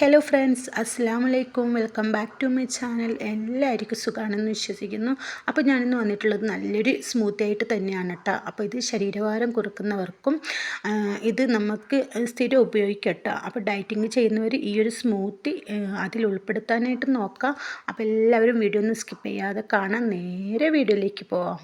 Hello friends അസ്സാം വലൈക്കും welcome back to my channel എല്ലാവർക്കും സുഖമാണെന്ന് വിശ്വസിക്കുന്നു. അപ്പോൾ ഞാനിന്ന് വന്നിട്ടുള്ളത് നല്ലൊരു സ്മൂത്തി ആയിട്ട് തന്നെയാണ് കേട്ടോ. അപ്പോൾ ഇത് ശരീരഭാരം കുറക്കുന്നവർക്കും ഇത് നമുക്ക് സ്ഥിരം ഉപയോഗിക്കട്ടോ കേട്ടോ. അപ്പോൾ ഡയറ്റിങ് ചെയ്യുന്നവർ ഈ ഒരു സ്മൂത്തി അതിൽ ഉൾപ്പെടുത്താനായിട്ട് നോക്കാം. അപ്പോൾ എല്ലാവരും വീഡിയോ ഒന്ന് സ്കിപ്പ് ചെയ്യാതെ കാണാൻ നേരെ വീഡിയോയിലേക്ക് പോവാം.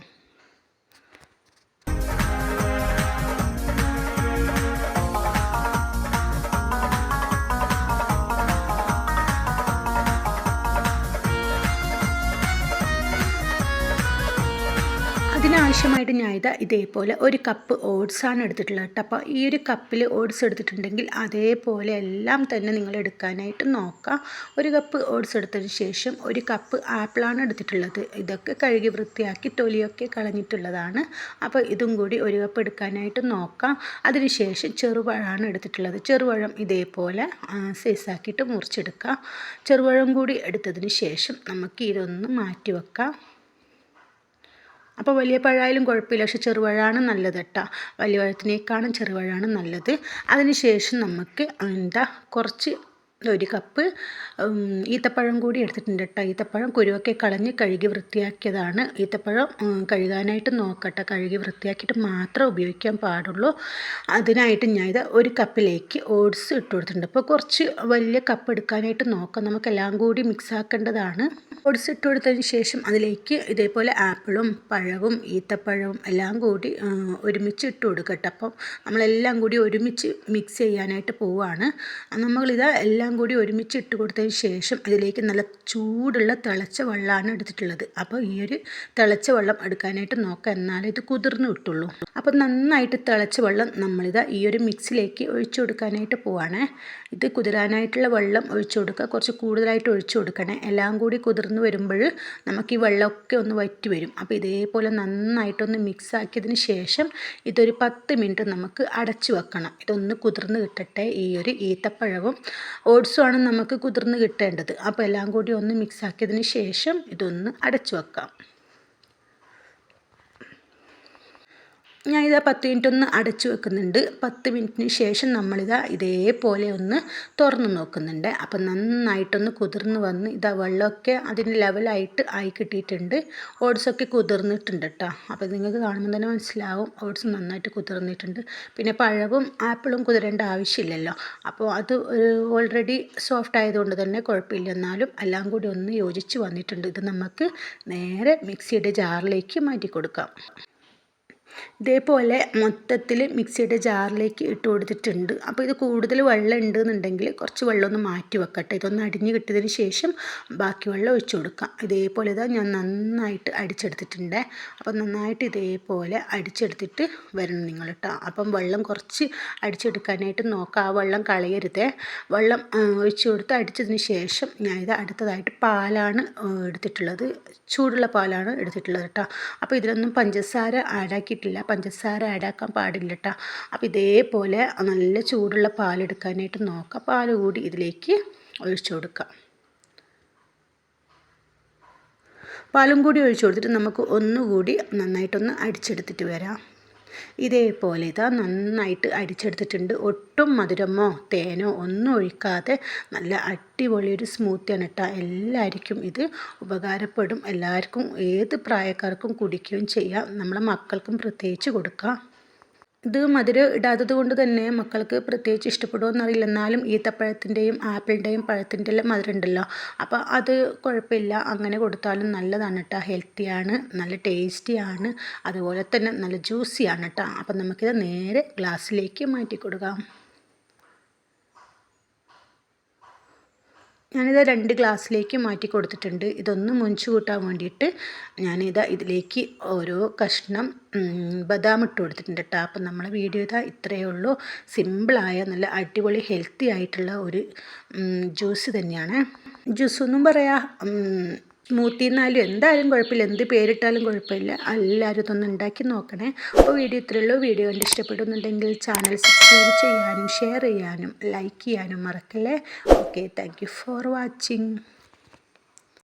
അതിനാവശ്യമായിട്ട് ഞാൻ ഇതാ ഇതേപോലെ ഒരു കപ്പ് ഓട്സാണ് എടുത്തിട്ടുള്ളത് കേട്ടോ അപ്പോൾ ഈ ഒരു കപ്പിൽ ഓട്സ് എടുത്തിട്ടുണ്ടെങ്കിൽ അതേപോലെ എല്ലാം തന്നെ നിങ്ങൾ എടുക്കാനായിട്ട് നോക്കാം. ഒരു കപ്പ് ഓട്സ് എടുത്തതിന് ശേഷം ഒരു കപ്പ് ആപ്പിളാണ് എടുത്തിട്ടുള്ളത്. ഇതൊക്കെ കഴുകി വൃത്തിയാക്കി തൊലിയൊക്കെ കളഞ്ഞിട്ടുള്ളതാണ്. അപ്പോൾ ഇതും കൂടി ഒരു കപ്പ് എടുക്കാനായിട്ട് നോക്കാം. അതിനുശേഷം ചെറുപഴമാണ് എടുത്തിട്ടുള്ളത്. ചെറുപഴം ഇതേപോലെ സൈസാക്കിയിട്ട് മുറിച്ചെടുക്കാം. ചെറുപഴം കൂടി എടുത്തതിന് ശേഷം നമുക്ക് ഇതൊന്ന് മാറ്റി വെക്കാം. അപ്പോൾ വലിയ പഴമായാലും കുഴപ്പമില്ല. പക്ഷെ ചെറുപഴമാണ് നല്ലത് കേട്ടോ. വലിയ പഴത്തിനേക്കാളും ചെറുപഴമാണ് നല്ലത്. അതിന് ശേഷം നമുക്ക് എന്താ കുറച്ച് ഒരു കപ്പ് ഈത്തപ്പഴം കൂടി എടുത്തിട്ടുണ്ട് കേട്ടോ. ഈത്തപ്പഴം കുരുവൊക്കെ കളഞ്ഞ് കഴുകി വൃത്തിയാക്കിയതാണ്. ഈത്തപ്പഴം കഴുകാനായിട്ട് നോക്കട്ടെ. കഴുകി വൃത്തിയാക്കിയിട്ട് മാത്രം ഉപയോഗിക്കാൻ പാടുള്ളൂ. അതിനായിട്ട് ഞാൻ ഇത് ഒരു കപ്പിലേക്ക് ഓട്സ് ഇട്ട് കൊടുത്തിട്ടുണ്ട്. അപ്പോൾ കുറച്ച് വലിയ കപ്പ് എടുക്കാനായിട്ട് നോക്കാം. നമുക്കെല്ലാം കൂടി മിക്സ് ആക്കേണ്ടതാണ്. ഓട്സ് ഇട്ട് കൊടുത്തതിന് ശേഷം അതിലേക്ക് ഇതേപോലെ ആപ്പിളും പഴവും ഈത്തപ്പഴവും എല്ലാം കൂടി ഒരുമിച്ച് ഇട്ട് കൊടുക്കട്ടെ. അപ്പം നമ്മളെല്ലാം കൂടി ഒരുമിച്ച് മിക്സ് ചെയ്യാനായിട്ട് പോവുകയാണ് നമ്മളിത് എല്ലാം കൂടി ഒരുമിച്ച് ഇട്ട് കൊടുത്തതിന് ശേഷം അതിലേക്ക് നല്ല ചൂടുള്ള തിളച്ച വെള്ളമാണ് എടുത്തിട്ടുള്ളത്. അപ്പോൾ ഈ ഒരു തിളച്ച വെള്ളം എടുക്കാനായിട്ട് നോക്കാം. എന്നാലേ ഇത് കുതിർന്ന് കിട്ടുള്ളൂ. അപ്പോൾ നന്നായിട്ട് തിളച്ച വെള്ളം നമ്മളിത് ഈ ഒരു മിക്സിലേക്ക് ഒഴിച്ചു കൊടുക്കാനായിട്ട് പോവാണ്. ഇത് കുതിരാനായിട്ടുള്ള വെള്ളം ഒഴിച്ചു കൊടുക്കുക. കുറച്ച് കൂടുതലായിട്ട് ഒഴിച്ചു കൊടുക്കണേ. എല്ലാം കൂടി കുതിർന്ന് വരുമ്പോൾ നമുക്ക് ഈ വെള്ളമൊക്കെ ഒന്ന് വറ്റി വരും. അപ്പോൾ ഇതേപോലെ നന്നായിട്ടൊന്ന് മിക്സ് ആക്കിയതിന് ശേഷം ഇതൊരു പത്ത് മിനിറ്റ് നമുക്ക് അടച്ചു വെക്കണം. ഇതൊന്ന് കുതിർന്ന് കിട്ടട്ടെ. ഈ ഒരു ഈത്തപ്പഴവും ഓട്സുമാണ് നമുക്ക് കുതിർന്ന് കിട്ടേണ്ടത്. അപ്പോൾ എല്ലാം കൂടി ഒന്ന് മിക്സ് ആക്കിയതിന് ശേഷം ഇതൊന്ന് അടച്ചു വെക്കാം ഞാൻ ഇതാ പത്ത് മിനിറ്റ് ഒന്ന് അടച്ചു വെക്കുന്നുണ്ട്. പത്ത് മിനിറ്റിന് ശേഷം നമ്മളിതാ ഇതേപോലെ ഒന്ന് തുറന്ന് നോക്കുന്നുണ്ട്. അപ്പം നന്നായിട്ടൊന്ന് കുതിർന്ന് വന്ന് ഇതാ വെള്ളമൊക്കെ അതിന് ലെവലായിട്ട് ആയി കിട്ടിയിട്ടുണ്ട്. ഓട്സൊക്കെ കുതിർന്നിട്ടുണ്ട് കേട്ടോ. അപ്പോൾ നിങ്ങൾക്ക് കാണുമ്പോൾ തന്നെ മനസ്സിലാവും. ഓട്സ് നന്നായിട്ട് കുതിർന്നിട്ടുണ്ട്. പിന്നെ പഴവും ആപ്പിളും കുതിരേണ്ട ആവശ്യമില്ലല്ലോ. അപ്പോൾ അത് ഓൾറെഡി സോഫ്റ്റ് ആയതുകൊണ്ട് തന്നെ കുഴപ്പമില്ല. എന്നാലും എല്ലാം കൂടി ഒന്ന് യോജിച്ച് വന്നിട്ടുണ്ട്. ഇത് നമുക്ക് നേരെ മിക്സിയുടെ ജാറിലേക്ക് മാറ്റി കൊടുക്കാം. ഇതേപോലെ മൊത്തത്തിൽ മിക്സിയുടെ ജാറിലേക്ക് ഇട്ട് കൊടുത്തിട്ടുണ്ട്. അപ്പോൾ ഇത് കൂടുതൽ വെള്ളം ഉണ്ടെന്നുണ്ടെങ്കിൽ കുറച്ച് വെള്ളം ഒന്ന് മാറ്റി വെക്കട്ടെ. ഇതൊന്ന് അടിഞ്ഞ് കിട്ടിയതിന് ശേഷം ബാക്കി വെള്ളം ഒഴിച്ചു കൊടുക്കാം. ഇതേപോലെ ഇതാ ഞാൻ നന്നായിട്ട് അടിച്ചെടുത്തിട്ടുണ്ട്. അപ്പം നന്നായിട്ട് ഇതേപോലെ അടിച്ചെടുത്തിട്ട് വരണം നിങ്ങൾ കേട്ടോ അപ്പം വെള്ളം കുറച്ച് അടിച്ചെടുക്കാനായിട്ട് നോക്കുക ആ വെള്ളം കളയരുതേ. വെള്ളം ഒഴിച്ച് കൊടുത്ത് അടിച്ചതിന് ശേഷം ഞാൻ ഇത് അടുത്തതായിട്ട് പാലാണ് എടുത്തിട്ടുള്ളത്. ചൂടുള്ള പാലാണ് എടുത്തിട്ടുള്ളത് കേട്ടോ അപ്പോൾ ഇതിലൊന്നും പഞ്ചസാര ആഡാക്കിയിട്ടില്ല പഞ്ചസാര ആഡാക്കാൻ പാടില്ല കേട്ടോ അപ്പോൾ ഇതേപോലെ നല്ല ചൂടുള്ള പാലെടുക്കാനായിട്ട് നോക്കാം. പാൽ കൂടി ഇതിലേക്ക് ഒഴിച്ചു കൊടുക്കാം. പാലും കൂടി ഒഴിച്ചു കൊടുത്തിട്ട് നമുക്ക് ഒന്നുകൂടി നന്നായിട്ടൊന്ന് അടിച്ചെടുത്തിട്ട് വരാം. ഇതേപോലെ ഇതാ നന്നായിട്ട് അടിച്ചെടുത്തിട്ടുണ്ട്. ഒട്ടും മധുരമോ തേനോ ഒന്നും ഒഴിക്കാതെ നല്ല അടിപൊളി ഒരു സ്മൂത്തിയാണ് കേട്ടോ എല്ലാവർക്കും ഇത് ഉപകാരപ്പെടും. എല്ലാവർക്കും ഏത് പ്രായക്കാർക്കും കുടിക്കുകയും ചെയ്യാം. നമ്മളെ മക്കൾക്കും പ്രത്യേകിച്ച് കൊടുക്കാം. ഇത് മധുരം ഇടാത്തത് കൊണ്ട് തന്നെ മക്കൾക്ക് പ്രത്യേകിച്ച് ഇഷ്ടപ്പെടുമോ അറിയില്ല എന്നാലും ഈത്തപ്പഴത്തിന്റെയും ആപ്പിളിന്റെയും പഴത്തിന്റെ എല്ലാം മധുരം ഉണ്ടല്ലോ. അപ്പോൾ അത് കുഴപ്പമില്ല. അങ്ങനെ കൊടുത്താലും നല്ലതാണ് കേട്ടോ. ഹെൽത്തിയാണ് നല്ല ടേസ്റ്റിയാണ് അതുപോലെ തന്നെ നല്ല ജ്യൂസിയാണ് കേട്ടോ. അപ്പം നമുക്കിത് നേരെ ഗ്ലാസ്സിലേക്ക് മാറ്റി കൊടുക്കാം ഞാനിത് രണ്ട് ഗ്ലാസ്സിലേക്ക് മാറ്റി കൊടുത്തിട്ടുണ്ട്. ഇതൊന്ന് മുഞ്ചു കൂട്ടാൻ വേണ്ടിയിട്ട് ഞാനിത് ഇതിലേക്ക് ഓരോ കഷ്ണം ബദാം ഇട്ട് കൊടുത്തിട്ടുണ്ട് കേട്ടോ അപ്പം നമ്മളെ വീഡിയോ ഇതാ ഇത്രയേ ഉള്ളൂ. സിമ്പിളായ നല്ല അടിപൊളി ഹെൽത്തി ആയിട്ടുള്ള ഒരു ജ്യൂസ് തന്നെയാണ്. ജ്യൂസ് ഒന്നും പറയാ സ്മൂത്തി എന്നാലും എന്തായാലും കുഴപ്പമില്ല. എന്ത് പേരിട്ടാലും കുഴപ്പമില്ല. എല്ലാവരും ഇതൊന്ന് ഉണ്ടാക്കി നോക്കണേ. അപ്പോൾ വീഡിയോ ഇത്രയേ ഉള്ളൂ. വീഡിയോ കണ്ട് ഇഷ്ടപ്പെടുന്നുണ്ടെങ്കിൽ ചാനൽ സബ്സ്ക്രൈബ് ചെയ്യാനും ഷെയർ ചെയ്യാനും ലൈക്ക് ചെയ്യാനും മറക്കല്ലേ? ഓക്കെ. Thank for watching.